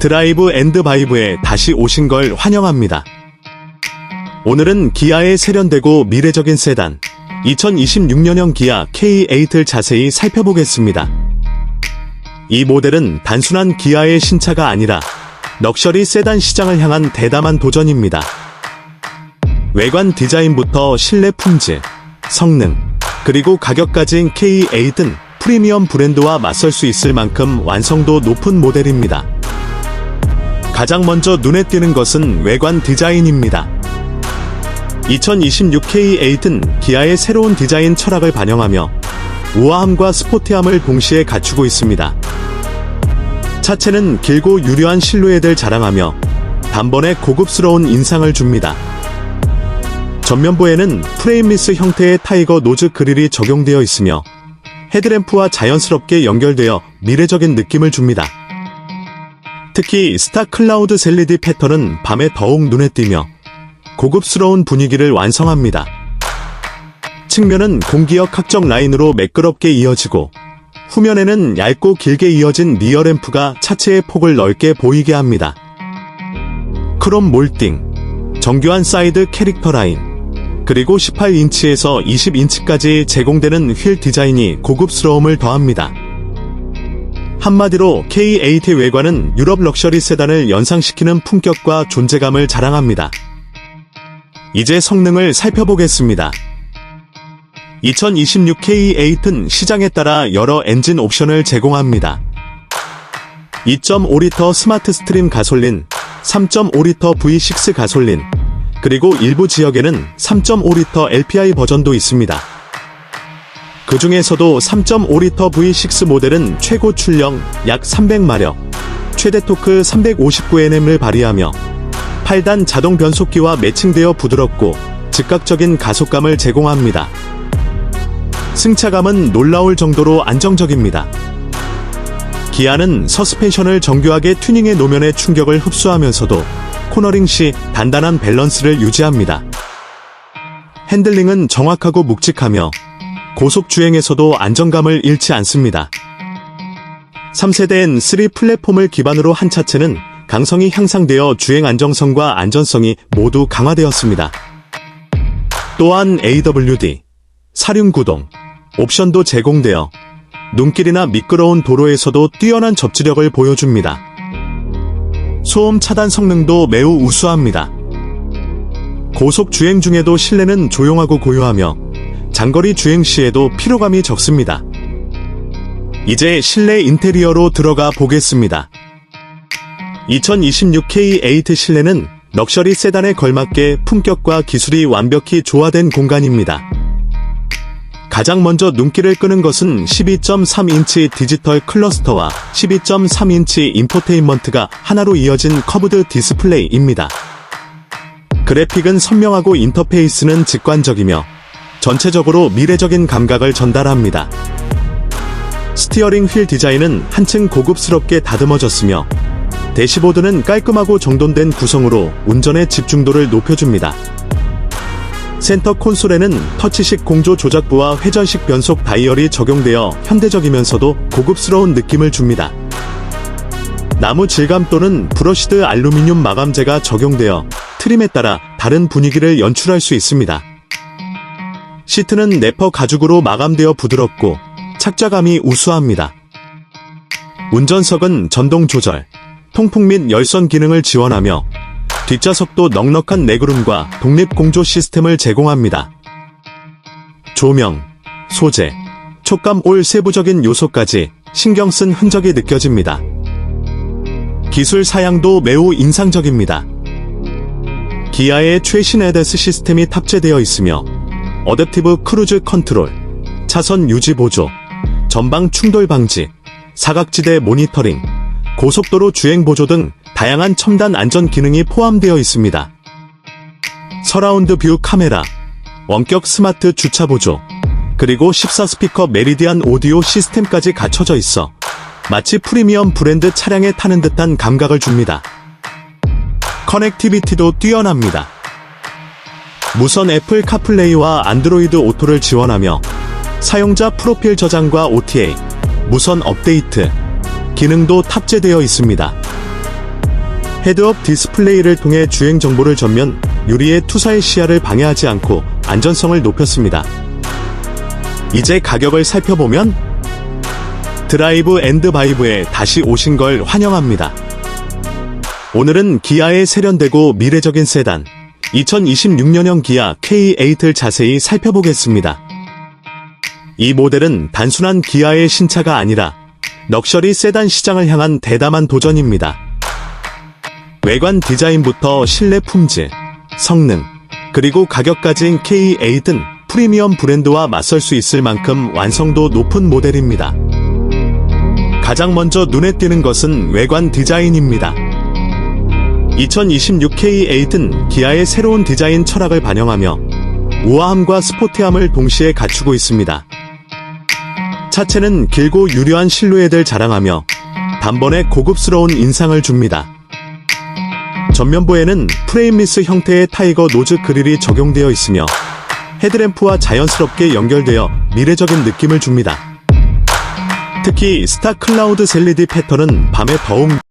드라이브 앤드 바이브에 다시 오신 걸 환영합니다. 오늘은 기아에 세련되고 미래적인 세단 2026년형 기아 K8을 자세히 살펴보겠습니다. 이 모델은 단순한 기아의 신차가 아니라 럭셔리 세단 시장을 향한 대담한 도전입니다. 외관 디자인부터 실내 품질, 성능, 그리고 가격까지인 K8은 프리미엄 브랜드와 맞설 수 있을 만큼 완성도 높은 모델입니다. 가장 먼저 눈에 띄는 것은 외관 디자인입니다. 2026 K8은 기아의 새로운 디자인 철학을 반영하며 우아함과 스포티함을 동시에 갖추고 있습니다. 차체는 길고 유려한 실루엣을 자랑하며 단번에 고급스러운 인상을 줍니다. 전면부에는 프레임리스 형태의 타이거 노즈 그릴이 적용되어 있으며 헤드램프와 자연스럽게 연결되어 미래적인 느낌을 줍니다. 특히 스타 클라우드 셀리디 패턴은 밤에 더욱 눈에 띄며 고급스러운 분위기를 완성합니다. 측면은 공기역 각정 라인으로 매끄럽게 이어지고 후면에는 얇고 길게 이어진 리어 램프가 차체의 폭을 넓게 보이게 합니다. 크롬 몰딩, 정교한 사이드 캐릭터 라인, 그리고 18인치에서 20인치까지 제공되는 휠 디자인이 고급스러움을 더합니다. 한마디로 K8의 외관은 유럽 럭셔리 세단을 연상시키는 품격과 존재감을 자랑합니다. 이제 성능을 살펴보겠습니다. 2026 K8은 시장에 따라 여러 엔진 옵션을 제공합니다. 2.5리터 스마트 스트림 가솔린, 3.5리터 V6 가솔린, 그리고 일부 지역에는 3.5리터 LPI 버전도 있습니다. 그 중에서도 3.5리터 V6 모델은 최고 출력 약 300마력, 최대 토크 359Nm을 발휘하며 8단 자동 변속기와 매칭되어 부드럽고 즉각적인 가속감을 제공합니다. 승차감은 놀라울 정도로 안정적입니다. 기아는 서스펜션을 정교하게 튜닝해 노면의 충격을 흡수하면서도 코너링 시 단단한 밸런스를 유지합니다. 핸들링은 정확하고 묵직하며 고속 주행에서도 안정감을 잃지 않습니다. 3세대엔 3 플랫폼을 기반으로 한 차체는 강성이 향상되어 주행 안정성과 안전성이 모두 강화되었습니다. 또한 AWD, 사륜구동, 옵션도 제공되어 눈길이나 미끄러운 도로에서도 뛰어난 접지력을 보여줍니다. 소음 차단 성능도 매우 우수합니다. 고속 주행 중에도 실내는 조용하고 고요하며 장거리 주행 시에도 피로감이 적습니다. 이제 실내 인테리어로 들어가 보겠습니다. 2026 K8 실내는 럭셔리 세단에 걸맞게 품격과 기술이 완벽히 조화된 공간입니다. 가장 먼저 눈길을 끄는 것은 12.3인치 디지털 클러스터와 12.3인치 인포테인먼트가 하나로 이어진 커브드 디스플레이입니다. 그래픽은 선명하고 인터페이스는 직관적이며 전체적으로 미래적인 감각을 전달합니다. 스티어링 휠 디자인은 한층 고급스럽게 다듬어졌으며 대시보드는 깔끔하고 정돈된 구성으로 운전의 집중도를 높여줍니다. 센터 콘솔에는 터치식 공조 조작부와 회전식 변속 다이얼이 적용되어 현대적이면서도 고급스러운 느낌을 줍니다. 나무 질감 또는 브러시드 알루미늄 마감재가 적용되어 트림에 따라 다른 분위기를 연출할 수 있습니다. 시트는 네퍼 가죽으로 마감되어 부드럽고 착자감이 우수합니다. 운전석은 전동 조절, 통풍 및 열선 기능을 지원하며 뒷좌석도 넉넉한 레그룸과 독립 공조 시스템을 제공합니다. 조명, 소재, 촉감 올 세부적인 요소까지 신경 쓴 흔적이 느껴집니다. 기술 사양도 매우 인상적입니다. 기아의 최신 에데스 시스템이 탑재되어 있으며 어댑티브 크루즈 컨트롤, 차선 유지 보조, 전방 충돌 방지, 사각지대 모니터링, 고속도로 주행 보조 등 다양한 첨단 안전 기능이 포함되어 있습니다. 서라운드 뷰 카메라, 원격 스마트 주차 보조, 그리고 14스피커 메리디안 오디오 시스템까지 갖춰져 있어 마치 프리미엄 브랜드 차량에 타는 듯한 감각을 줍니다. 커넥티비티도 뛰어납니다. 무선 애플 카플레이와 안드로이드 오토를 지원하며 사용자 프로필 저장과 OTA, 무선 업데이트, 기능도 탑재되어 있습니다. 헤드업 디스플레이를 통해 주행 정보를 전면 유리의 투사의 시야를 방해하지 않고 안전성을 높였습니다. 이제 가격을 살펴보면 드라이브 앤드 바이브에 다시 오신 걸 환영합니다. 오늘은 기아의 세련되고 미래적인 세단 2026년형 기아 K8을 자세히 살펴보겠습니다. 이 모델은 단순한 기아의 신차가 아니라 럭셔리 세단 시장을 향한 대담한 도전입니다. 외관 디자인부터 실내 품질, 성능, 그리고 가격까지인 K8은 프리미엄 브랜드와 맞설 수 있을 만큼 완성도 높은 모델입니다. 가장 먼저 눈에 띄는 것은 외관 디자인입니다. 2026 K8은 기아의 새로운 디자인 철학을 반영하며 우아함과 스포티함을 동시에 갖추고 있습니다. 차체는 길고 유려한 실루엣을 자랑하며 단번에 고급스러운 인상을 줍니다. 전면부에는 프레임리스 형태의 타이거 노즈 그릴이 적용되어 있으며 헤드램프와 자연스럽게 연결되어 미래적인 느낌을 줍니다. 특히 스타 클라우드 셀리디 패턴은 밤에 더욱